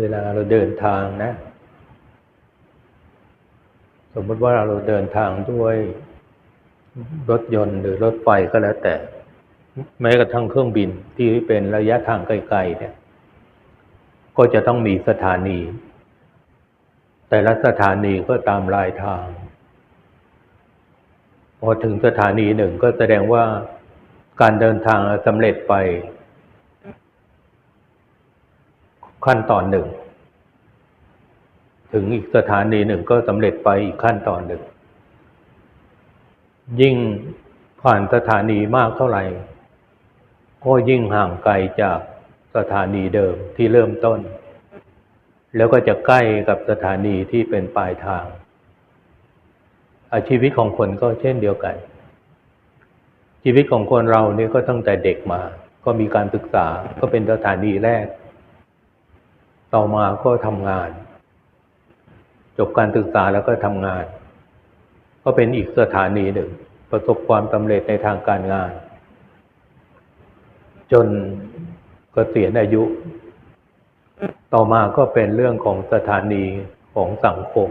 เวลาเราเดินทางนะ สมมติว่าเราเดินทางด้วยรถยนต์หรือรถไฟก็แล้วแต่ แม้กระทั่งเครื่องบินที่เป็นระยะทางไกลๆเนี่ย ก็จะต้องมีสถานี แต่ละสถานีก็ตามลายทาง พอถึงสถานีหนึ่งก็แสดงว่าการเดินทางสำเร็จไป ขั้นตอนหนึ่ง ถึงอีกสถานีหนึ่งก็สำเร็จไปอีกขั้นตอนหนึ่ง ยิ่งผ่านสถานีมากเท่าไหร่ ก็ยิ่งห่างไกลจากสถานีเดิมที่เริ่มต้น แล้วก็จะใกล้กับสถานีที่เป็นปลายทาง อาชีวิตของคนก็เช่นเดียวกัน ชีวิตของคนเราเนี่ยก็ตั้งแต่เด็กมา ก็มีการศึกษาก็เป็นสถานีแรก ต่อมาก็ทำงาน จบการศึกษาแล้วก็ทำงาน ก็เป็นอีกสถานีหนึ่ง ประสบความสำเร็จในทางการงาน จนเกษียณอายุ ต่อมาก็เป็นเรื่องของสถานีของสังคม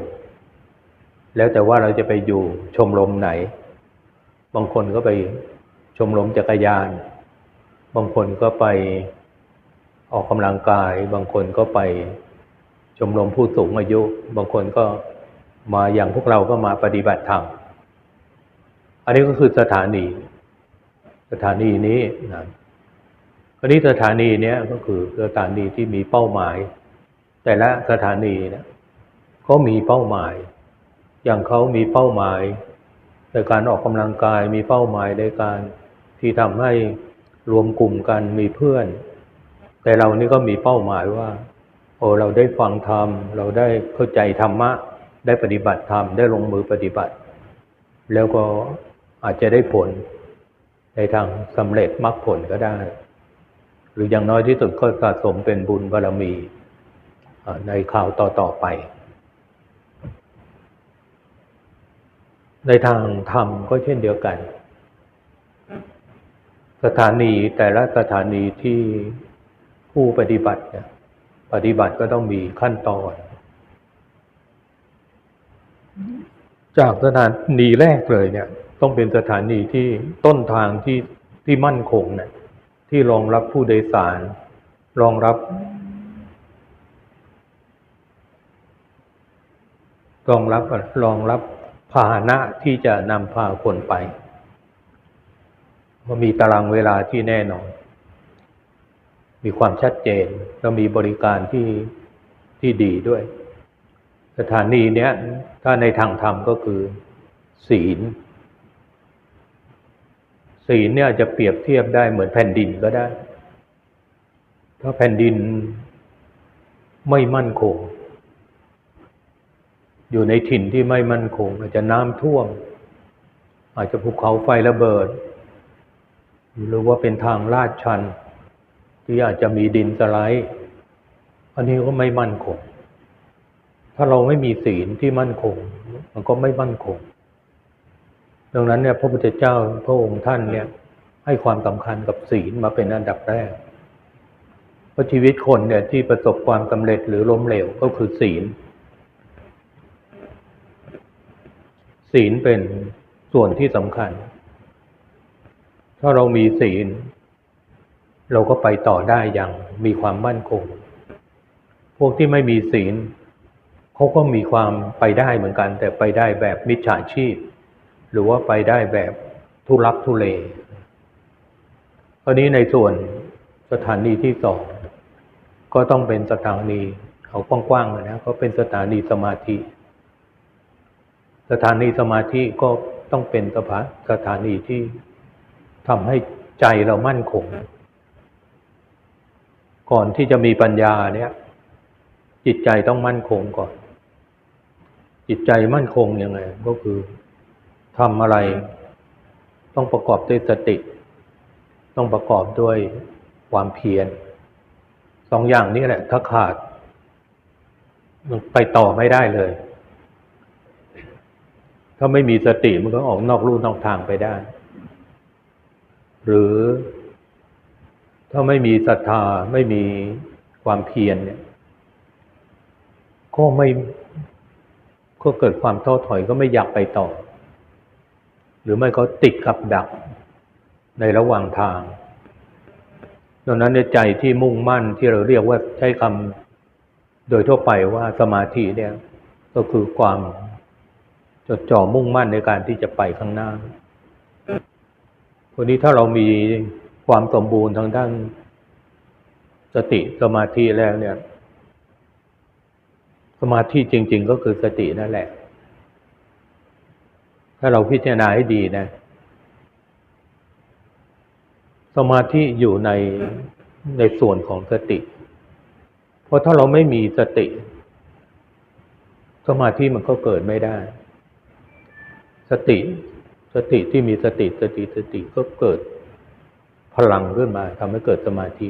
แล้วแต่ว่าเราจะไปอยู่ชมรมไหน บางคนก็ไปชมรมจักรยาน บางคนก็ไป ออกกำลังกาย บางคนก็ไปชมรมผู้สูงอายุ บางคนก็มาอย่างพวกเราก็มาปฏิบัติธรรมอันนี้ก็คือสถานี สถานีนี้นะคราวนี้สถานีเนี้ยก็คือสถานีที่มีเป้าหมาย แต่ละสถานีเนี่ยเขามีเป้าหมาย อย่างเขามีเป้าหมายในการออกกำลังกายมีเป้าหมายในการที่ทำให้รวมกลุ่มกันมีเพื่อน แต่เรานี่ก็มีเป้าหมายว่า โอ้เราได้ฟังธรรม เราได้เข้าใจธรรมะ ได้ปฏิบัติธรรม ได้ลงมือปฏิบัติ แล้วก็อาจจะได้ผลในทางสำเร็จมรรคผลก็ได้ หรืออย่างน้อยที่สุดก็สะสมเป็นบุญบารรมีในข่าวต่อๆไป ในทางธรรมก็เช่นเดียวกัน สถานีแต่ละสถานีที่ ผู้ปฏิบัติเนี่ยปฏิบัติก็ต้องมีขั้นตอน จากสถานีแรกเลยเนี่ย ต้องเป็นสถานีที่ต้นทางที่ที่มั่นคงเนี่ยที่รองรับผู้โดยสาร รองรับรองรับรองรับพาหนะที่จะนำพาคนไปว่ามีตารางเวลาที่แน่นอน มีความชัดเจนแล้วมีบริการที่ที่ดีด้วย สถานีเนี้ยถ้าในทางธรรมก็คือ ศีล ศีลเนี่ยจะเปรียบเทียบได้เหมือนแผ่นดินก็ได้ ถ้าแผ่นดินไม่มั่นคง อยู่ในถิ่นที่ไม่มั่นคง อาจจะน้ำท่วม อาจจะภูเขาไฟระเบิด หรือว่าเป็นทางลาดชัน ที่อาจจะมีดินสไลด์อันนี้ก็ไม่มั่นคง ถ้าเราไม่มีศีลที่มั่นคง มันก็ไม่มั่นคง ดังนั้นเนี่ยพระพุทธเจ้าพระองค์ท่านเนี่ย ให้ความสำคัญกับศีลมาเป็นอันดับแรก เพราะชีวิตคนเนี่ยที่ประสบความสำเร็จหรือล้มเหลวก็คือศีล ศีลเป็นส่วนที่สำคัญ ถ้าเรามีศีล เราก็ไปต่อได้อย่างมีความมั่นคง พวกที่ไม่มีศีลเขาก็มีความไปได้เหมือนกัน แต่ไปได้แบบมิจฉาชีพ หรือว่าไปได้แบบทุลักทุเลคราวนี้ในส่วนสถานีที่สองก็ต้องเป็นสถานีเขากว้างๆนะก็เป็นสถานีสมาธิ สถานีสมาธิก็ต้องเป็นสภาสถานีที่ทำให้ใจเรามั่นคง ก่อนที่จะมีปัญญาเนี่ย จิตใจต้องมั่นคงก่อน จิตใจมั่นคงยังไง ก็คือทำอะไร ต้องประกอบด้วยสติ ต้องประกอบด้วยความเพียรสองอย่างนี้แหละ ถ้าขาด มันไปต่อไม่ได้เลย ถ้าไม่มีสติมันก็ออกนอกลู่นอกทางไปได้ หรือ ถ้าไม่มีศรัทธาไม่มีความเพียรเนี่ย ก็ไม่ก็เกิดความท้อถอยก็ไม่อยากไปต่อ หรือไม่ก็ติดกับดักในระหว่างทางดังนั้นในใจที่มุ่งมั่นที่เราเรียกว่าใช้คำโดยทั่วไปว่าสมาธิเนี่ย ก็คือความจดจ่อมุ่งมั่นในการที่จะไปข้างหน้าวันนี้ถ้าเรามี ความสมบูรณ์ทางด้านสติสมาธิแล้วเนี่ย สมาธิจริง ๆ ก็คือสตินั่นแหละ ถ้าเราพิจารณาให้ดีนะ สมาธิอยู่ในในส่วนของสติ เพราะถ้าเราไม่มีสติ สมาธิมันก็เกิดไม่ได้ สติ สติที่มีสติสติสติก็เกิด พลังขึ้นมาทำให้เกิดสมาธิ